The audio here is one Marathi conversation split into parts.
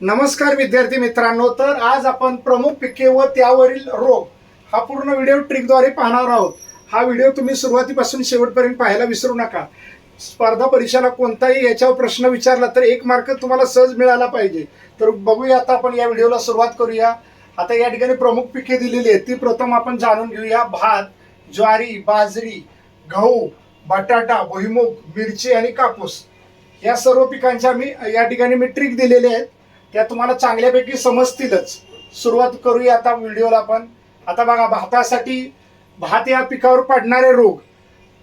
नमस्कार विद्यार्थी मित्रांनो तर आज आपण प्रमुख पिके व त्यावरील रोग हा पूर्ण व्हिडिओ ट्रिकद्वारे पाहणार आहोत. हा व्हिडिओ तुम्ही सुरुवातीपासून शेवटपर्यंत पाहायला विसरू नका. स्पर्धा परीक्षेला कोणताही याच्यावर प्रश्न विचारला तर एक मार्क तुम्हाला सहज मिळाला पाहिजे. तर बघूया आता आपण या व्हिडिओला सुरुवात करूया. आता या ठिकाणी प्रमुख पिके दिलेली आहेत. ती प्रथम आपण जाणून घेऊया. भात ज्वारी बाजरी गहू बटाटा भुईमुग मिरची आणि कापूस. या सर्व पिकांच्या मी या ठिकाणी मी ट्रिक दिलेले आहेत. त्या तुम्हाला चांगल्यापैकी समजतीलच. सुरुवात करूया आता व्हिडिओला आपण. आता बघा भातासाठी भात या पिकावर पडणारे रोग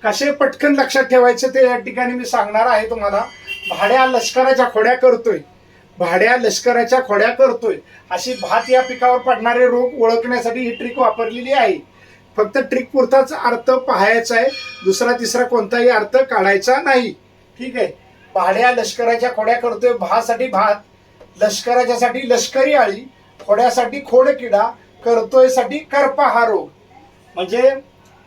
कसे पटकन लक्षात ठेवायचे ते या ठिकाणी मी सांगणार आहे तुम्हाला. भाड्या लष्कराच्या खोड्या करतोय. भाड्या लष्कराच्या खोड्या करतोय. अशी भात या पिकावर पडणारे रोग ओळखण्यासाठी ही ट्रिक वापरलेली आहे. फक्त ट्रिक पुरताच अर्थ पाहायचा आहे. दुसरा तिसरा कोणताही अर्थ काढायचा नाही. ठीक आहे? भाड्या लष्कराच्या खोड्या करतोय. भासाठी भात लष्कराच्यासाठी लष्करी आळी खोड्यासाठी खोडकिडा करतोयसाठी करपा हा रोग. म्हणजे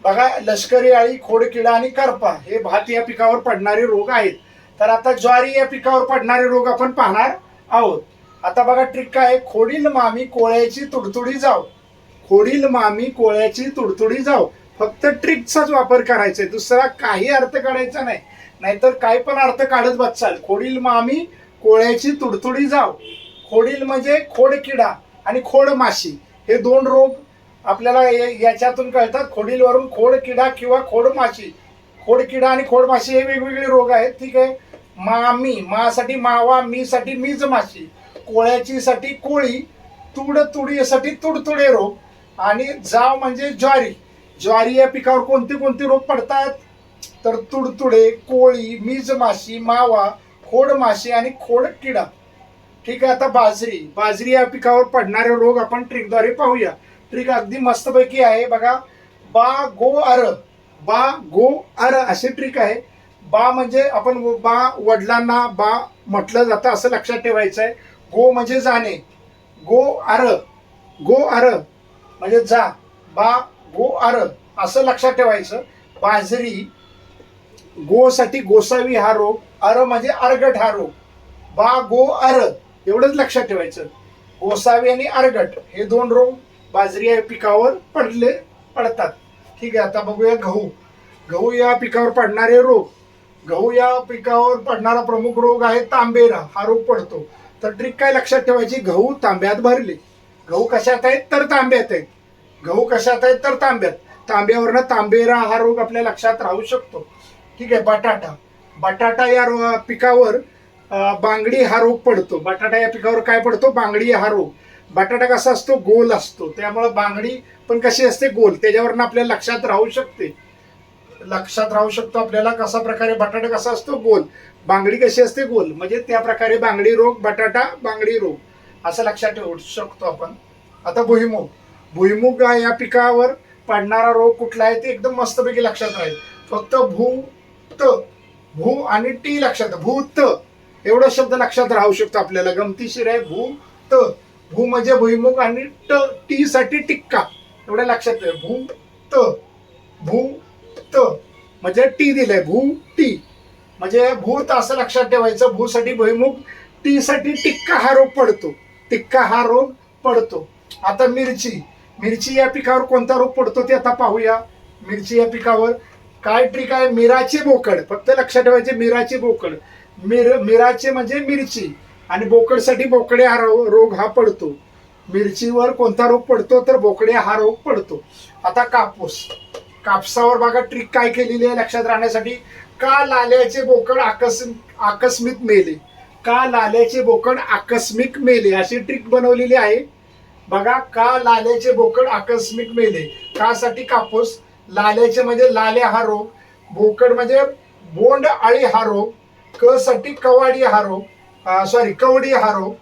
बघा लष्करी आळी खोडकिडा आणि करपा हे भात या पिकावर पडणारे रोग आहेत. तर आता ज्वारी या पिकावर पडणारे रोग आपण पाहणार आहोत. आता बघा ट्रिक काय खोडील मामी कोळ्याची तुडतुडी जाव. खोडील मामी कोळ्याची तुडतुडी जाव. फक्त ट्रिकचाच वापर करायचा आहे. दुसरा काही अर्थ काढायचा नाही. नाहीतर काही पण अर्थ काढत बसाल. खोडील मामी कोळ्याची तुडतुडी जाव. खोडील म्हणजे खोड किडा आणि खोड माशी. हे दोन रोग आपल्याला याच्यातून कळतात. खोडीलवरून खोड किडा किंवा खोड माशी. खोड किडा आणि खोड माशी हे वेगवेगळे रोग आहेत. ठीक आहे? मामी मासाठी मावा मीसाठी मीज माशी. कोळ्याची साठी कोळी तुड तुडीसाठी तुडतुडे रोग आणि जाव म्हणजे ज्वारी. ज्वारी या पिकावर कोणते कोणते रोग पडतात? तर तुडतुडे कोळी मीज माशी मावा खोड माशी आणि खोड किडा. ठीक आहे आता बाजरी. बाजरी या पिकावर पडणारे रोग आपण ट्रिकद्वारे पाहूया. ट्रिक अगदी मस्तपैकी आहे. बघा बा गो अर. बा गो अर असे ट्रिक आहे. बा म्हणजे आपण बा वडिलांना बा म्हटलं जातं असं लक्षात ठेवायचं आहे गो म्हणजे जाणे. गो आर गो आर म्हणजे जा. बा गो आर असं लक्षात ठेवायचं. बाजरी गोसाठी गोसावी हा रोग अर म्हणजे अर्गट हा रोग. बा गो अर एवढंच लक्षात ठेवायचं. गोसावी आणि अर्गट हे दोन रोग बाजरी या पिकावर पडले पडतात. ठीक आहे आता बघूया गहू. गहू या पिकावर पडणारे रोग. गहू या पिकावर पडणारा प्रमुख रोग आहे तांबेरा हा रोग पडतो. तर ट्रिक काय लक्षात ठेवायची? गहू तांब्यात भरले. गहू कशात आहेत? तर तांब्यात आहेत. गहू कशात आहेत? तर तांब्यात. तांब्यावरनं तांबेरा हा रोग आपल्या लक्षात राहू शकतो. ठीक आहे बटाटा. बटाटा या रो- पिकावर बांगडी हा रोग पडतो. बटाटा या पिकावर काय पडतो? बांगडी हा रोग. बटाटा कसा असतो? गोल असतो. त्यामुळे बांगडी पण कशी असते? गोल. त्याच्यावरनं आपल्या लक्षात राहू शकते. लक्षात राहू शकतो आपल्याला कसा प्रकारे बटाटा कसा असतो? गोल. बांगडी कशी असते? गोल. म्हणजे त्या प्रकारे बांगडी रोग बटाटा बांगडी रोग. असं लक्षात ठेवू शकतो आपण. आता भुईमुग. भुईमुग या पिकावर पडणारा रोग कुठला आहे? ते एकदम मस्तपैकी लक्षात राहील. फक्त भू त. भू आणि टी लक्षात भू त. एवढा शब्द लक्षात राहू शकतो आपल्याला. गमतीशीर आहे भू त. भू म्हणजे भुईमुख आणि ट टी साठी टिक्का. एवढ्या लक्षात ठेव भू त. भू त. म्हणजे टी दिलंय. भू टी. म्हणजे भूत असं लक्षात ठेवायचं. भूसाठी भुईमुख टी साठी टिक्का हा रोग पडतो. टिक्का हा रोग पडतो. आता मिरची. मिरची या पिकावर कोणता रोग पडतो ते आता पाहूया. मिरची या पिकावर. काय ट्रिक आहे? मिराची बोकड. फक्त लक्षात ठेवायचे मिराची बोकड. मिर मिराचे म्हणजे मिरची. आणि बोकडसाठी बोकडे हा रो- रोग हा पडतो. मिरचीवर कोणता रोग पडतो? तर बोकडे हा रोग पडतो. आता कापूस. कापसावर बघा ट्रिक काय केलेली आहे लक्षात राहण्यासाठी? का लाल्याचे बोकड आकस्मिक आकस्मिक मेले? का लाल्याचे बोकड आकस्मिक मेले? अशी ट्रिक बनवलेली आहे. बघा का लाल्याचे बोकड आकस्मिक मेले? कासाठी कापूस लाल्याचे म्हणजे लाल्या हा रोग बोकड म्हणजे बोंड आळी हा रोग क साठी कवाडी हा रोग सॉरी कवडी हा रोग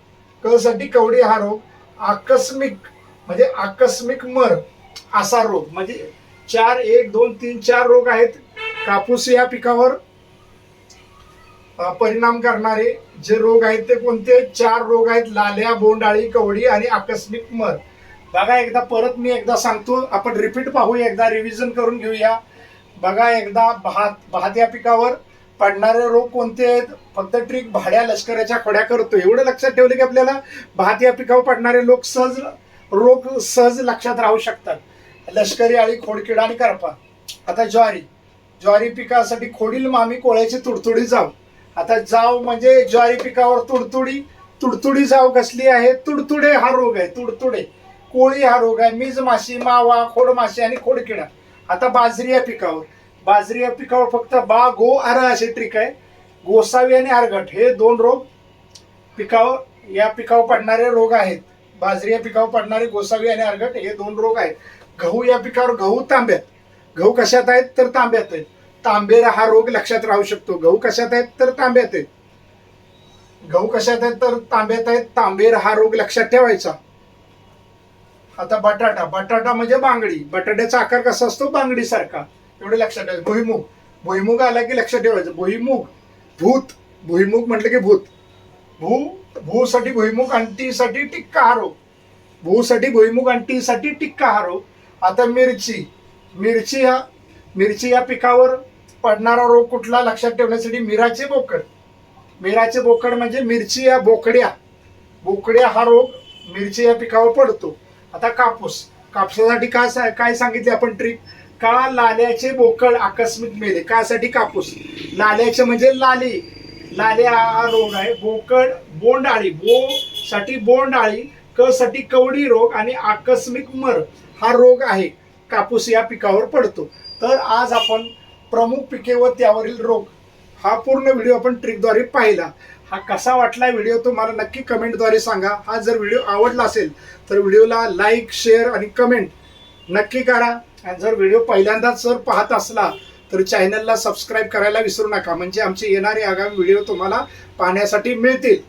क साठी कवडी हा रोग आकस्मिक म्हणजे आकस्मिक मर असा रोग. म्हणजे चार एक दोन तीन चार रोग आहेत. कापूस या पिकावर परिणाम करणारे जे रोग आहेत ते कोणते? चार रोग आहेत. लाल्या बोंडाळी कवडी आणि आकस्मिक मर. बघा एकदा परत मी एकदा सांगतो आपण रिपीट पाहूया एकदा रिव्हिजन करून घेऊया. बघा एकदा भात भात या पिकावर पडणारे रोग कोणते आहेत? फक्त ट्रिक भाड्या लष्कराच्या खोड्या करतो एवढं लक्षात ठेवलं की आपल्याला भात या पिकावर पडणारे लोक सहज रोग सहज लक्षात राहू शकतात. लष्करी आळी खोडकिडा आणि करपा. आता ज्वारी. ज्वारी पिकासाठी खोडील मामी कोळ्याची तुडतुडी जाव. आता जाव म्हणजे ज्वारी पिकावर तुडतुडी तुडतुडी जाव कसली आहे? तुडतुडे हा रोग आहे तुडतुडे. कोळी हा रोग आहे. मीज माशी मावा खोडमाशी आणि खोडकिडा आता बाजरी या पिकावर. बाजरी या पिकावर फक्त बा गो आर असे ट्रिक आहे. गोसावी आणि आरगट हे दोन रोग पिकावर या पिकावर पडणारे रोग आहेत. बाजरी या पिकावर पडणारे गोसावी आणि आरगट हे दोन रोग आहेत. गहू या पिकावर गहू तांब्यात. गहू कशात आहेत? तर तांब्यात आहेत. तांबेर हा रोग लक्षात राहू शकतो. गहू कशात आहेत? तर तांब्यात आहेत. गहू कशात आहेत? तर तांब्यात आहेत. तांबेर हा रोग लक्षात ठेवायचा. आता बटाटा बटाटा म्हणजे बांगडी. बटाट्याचा आकार कसा असतो? बांगडीसारखा. एवढं लक्षात ठेवायचं भुईमुग. भुईमुग आला की लक्षात ठेवायचं. भुईमुग. भूत. भुईमुग म्हटलं की भूत. भू भूसाठी भुईमुग अंटीसाठी टिक्का हा रोग भूसाठी भुईमुग अंटीसाठी टिक्का हा रोग आता मिरची. मिरची हा मिरची या पिकावर पडणारा रोग कुठला? लक्षात ठेवण्यासाठी मिराचे बोकड. मिराचे बोकड म्हणजे मिरची या बोकड्या. बोकड्या हा रोग मिरची या पिकावर पडतो. आता कापूस. कापसासाठी का सा- काय सांगितले आपण ट्रिक? का लाल्याचे बोकड आकस्मिक मेले. कासाठी कापूस. लाल्याचे म्हणजे लाली. लाले हा रोग आहे. बोकड बोंडाळी बो साठी बोंडाळी क साठी कवडी रोग आणि आकस्मिक मर हा रोग आहे. कापूस या पिकावर पडतो. तर आज आपण प्रमुख पिके व त्यावरील रोग हा पूर्ण व्हिडिओ आपण ट्रिकद्वारे पाहिला. हा कसा वाटला व्हिडिओ तुम्हाला नक्की कमेंटद्वारे सांगा. हा जर व्हिडिओ आवडला असेल तर व्हिडिओला लाईक शेअर आणि कमेंट नक्की करा. आणि जर व्हिडिओ पहिल्यांदाच जर पाहत असला तर चॅनलला सबस्क्राईब करायला विसरू नका. म्हणजे आमचे येणारे आगामी व्हिडिओ तुम्हाला पाहण्यासाठी मिळतील.